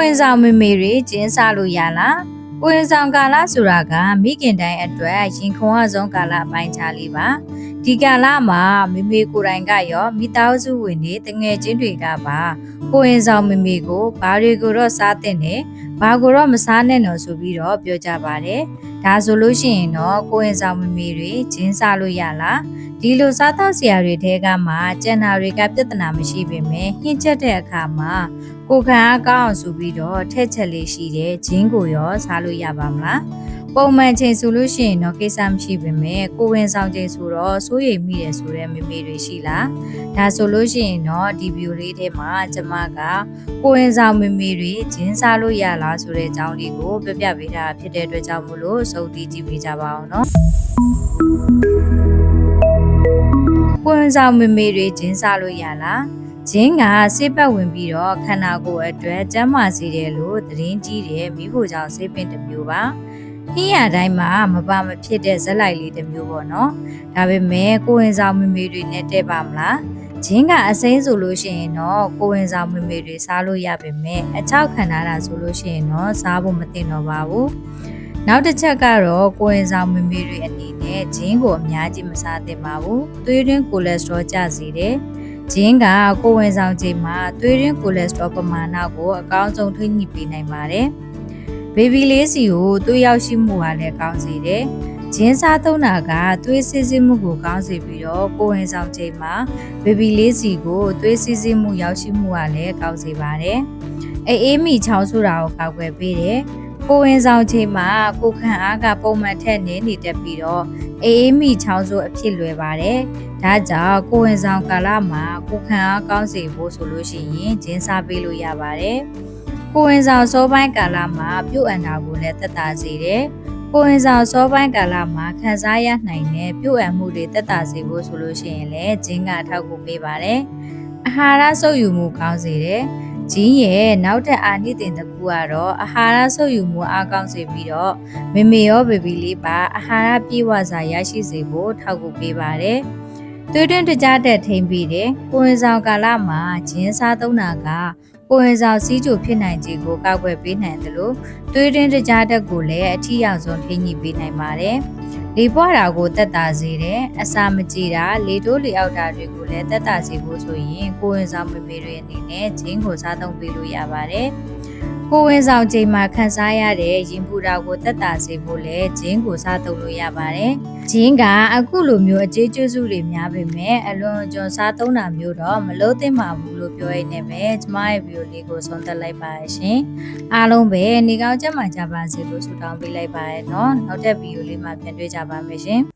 ကိုရင်ဆောင်မေမေတွေကျင်းစားလို့ရလားကိုရင်ဆောင်ကာလဆိုတာကမိခင်တိုင်းအတွက်ရင်ခုံအဆုံးကာလအပိုင်းခြားလေးပါဒီကာလမှာမေမေကိုယ်တိုင်ကရောမိသားစုဝင်တွေတငယ်ချင်းတွေကပါကိုရင်ဆောင်မေမေကိုဘာတွေကိုတော့စားတဲ့နဲ့ဘာကိုတော့မစားနဲ့တော့ဆိုပြီးတော့ပြောကြပါတယ်ဒါဆိုလို့ရှိရင်တော့ကိုရင်ဆောင်မေမေတွေကျင်းစားလို့ရလားဒီလိုစားသောက်စရာတွေထဲကမှကျန်တာတွေကပြဿနာမရှိပေမဲ့ဟင်းချက်တဲ့အခါမှာ ကိုခံအားကောင်းအောင်ဆိုပြီးတော့ထက်ချက်လေးရှိတဲ့ဂျင်းကိုရောစားလို့ရပါမလားပုံမှန်ချိန်ဆိုလို့ရှိရင်တော့ကိစ္စမရှိပေမဲ့ကိုဝင်ဆောင်ချိန်ဆိုတော့စိုးရိမ်မိတယ်ဆိုတဲ့မေမေတွေရှိလားဒါဆိုလို့ရှိရင်တော့ဒီဗီဒီယိုလေးထဲမှာကျမကကိုဝင်ဆောင်မေမေတွေဂျင်းစားလို့ရလားဆိုတဲ့အကြောင်းလေးကိုပြပြပေးတာဖြစ်တဲ့အတွက်ကြောင့်မို့လို့စုံတီးကြည့်ပေးကြပါအောင်နော်ကိုဝင်ဆောင်မေမေတွေဂျင်းစားလို့ရလား ဂျင်းကဆေးပတ်ဝင်ပြီးတော့ခန္ဓာကိုယ်အတွက်ကျန်းမာစေတယ်လို့သတင်းကြီးတယ်မိဖို့ကြောင့်ဆေးပင်တစ်မျိုးပါဟင်းရတိုင်းမှာမပါမဖြစ်တဲ့ဇက်လိုက်လေးတစ်မျိုးပေါ့နော်ဒါပေမဲ့ကိုဝင်ဆောင်မမေတွေနဲ့တဲ့ပါမလားဂျင်းကအစိမ်းဆိုလို့ရှိရင်တော့ကိုဝင်ဆောင်မမေတွေစားလို့ရပေမဲ့အချောက်ခံထားတာဆိုလို့ရှိရင်တော့စားဖို့မသင့်တော့ပါဘူးနောက်တစ်ချက်ကတော့ကိုဝင်ဆောင်မမေတွေအနေနဲ့ဂျင်းကိုအများကြီးမစားသင့်ပါဘူးသွေးတွင်းကိုလက်စထရောကျစေတယ် ဂျင်းကကိုယ်ဝင်ဆောင်ချိန်မှာသွေးရင်းကိုလက်စထရောပမာဏကိုအကောင်းဆုံးထိန်းညှိပေးနိုင်ပါတယ်။ဘေဘီလေးစီကိုသွေးရောက်ရှိမှုဟာလည်းကောင်းစေတယ်။ဂျင်းစားသုံးတာကသွေးစစ်စစ်မှုကိုကောင်းစေပြီးတော့ကိုယ်ဝင်ဆောင်ချိန်မှာဘေဘီလေးစီကိုသွေးစစ်စစ်မှုရောက်ရှိမှုဟာလည်းကောင်းစေပါတယ်။အေးအေးမိချောင်းဆိုတာကိုကောက်ွယ်ပေးတယ်။ ကိုယ်ဝင်ဆောင်ချိန်မှာကိုယ်ခံအားကပုံမှန်ထက်နေနေတက်ပြီးတော့အေးအေးမိချောင်းဆိုအဖြစ်လွယ်ပါတယ်။ဒါကြောင့်ကိုဝင်ဆောင်ကာလမှာကိုခံအားကောင်းစေဖို့ဆိုလို့ရှိရင်ဂျင်းစားပေးလို့ရပါတယ်။ကိုဝင်ဆောင်စောပိုင်းကာလမှာပြုတ်အန်တာကိုလည်းတက်တာစေတယ်။ကိုဝင်ဆောင်စောပိုင်းကာလမှာခံစားရနိုင်တဲ့ပြုတ်အန်မှုတွေတက်တာစေဖို့ဆိုလို့ရှိရင်လည်းဂျင်းကထောက်ကူပေးပါတယ်။အာဟာရဆုပ်ယူမှုကောင်းစေတယ်။ ဂျင်းရဲ့နောက်ထပ်အာနိသင်တစ်ခုကတော့အာဟာရဆုပ်ယူမှုအားကောင်းစေပြီးတော့မေမေရောဘေဘီလေးပါအာဟာရပြည့်ဝစွာရရှိစေဖို့ထောက်ကူပေးပါတယ်။သွေးတွင်းတကြားတက်ထိမ့်ပြီးတယ်။ကိုဝင်ဆောင်ကာလမှာဂျင်းစားသုံးတာကကိုဝင်ဆောင်စီးကျူဖြစ်နိုင်ခြင်းကိုကောက်ွယ်ပေးနိုင်တယ်လို့သွေးတွင်းတကြားတက်ကိုလည်းအထီးရောက်ဆုံးထိညှိပေးနိုင်ပါတယ်။ လေပွားတာကိုတက်တာစေတယ်။အစာမကြည်တာလေတိုးလေအောက်တာတွေကိုလည်းတက်တာစေဖို့ဆိုရင်ကိုဝင်ဆောင်မေမေတွေအနေနဲ့ဂျင်းကိုစားသုံးပေးလို့ရပါတယ်။ ကိုဝင်ဆောင်ချိန်မှာခန်းစားရတဲ့ရင်ပူတာကိုတက်တာစေဖို့လည်းဂျင်းကိုစားသုံးလို့ရပါတယ်။ဂျင်းကအခုလိုမျိုးအကျေးကျွစုတွေများပေမဲ့အလွန်ကျွံစားသုံးတာမျိုးတော့မလို့သင့်ပါဘူးလို့ပြောရနေပဲကျမရဲ့ဗီဒီယိုလေးကိုဆုံးသက်လိုက်ပါရရှင်အားလုံးပဲနေကောင်းကြမှာကြပါစေလို့ဆုတောင်းပေးလိုက်ပါရနော်နောက်တဲ့ဗီဒီယိုလေးမှာပြန်တွေ့ကြပါမယ်ရှင်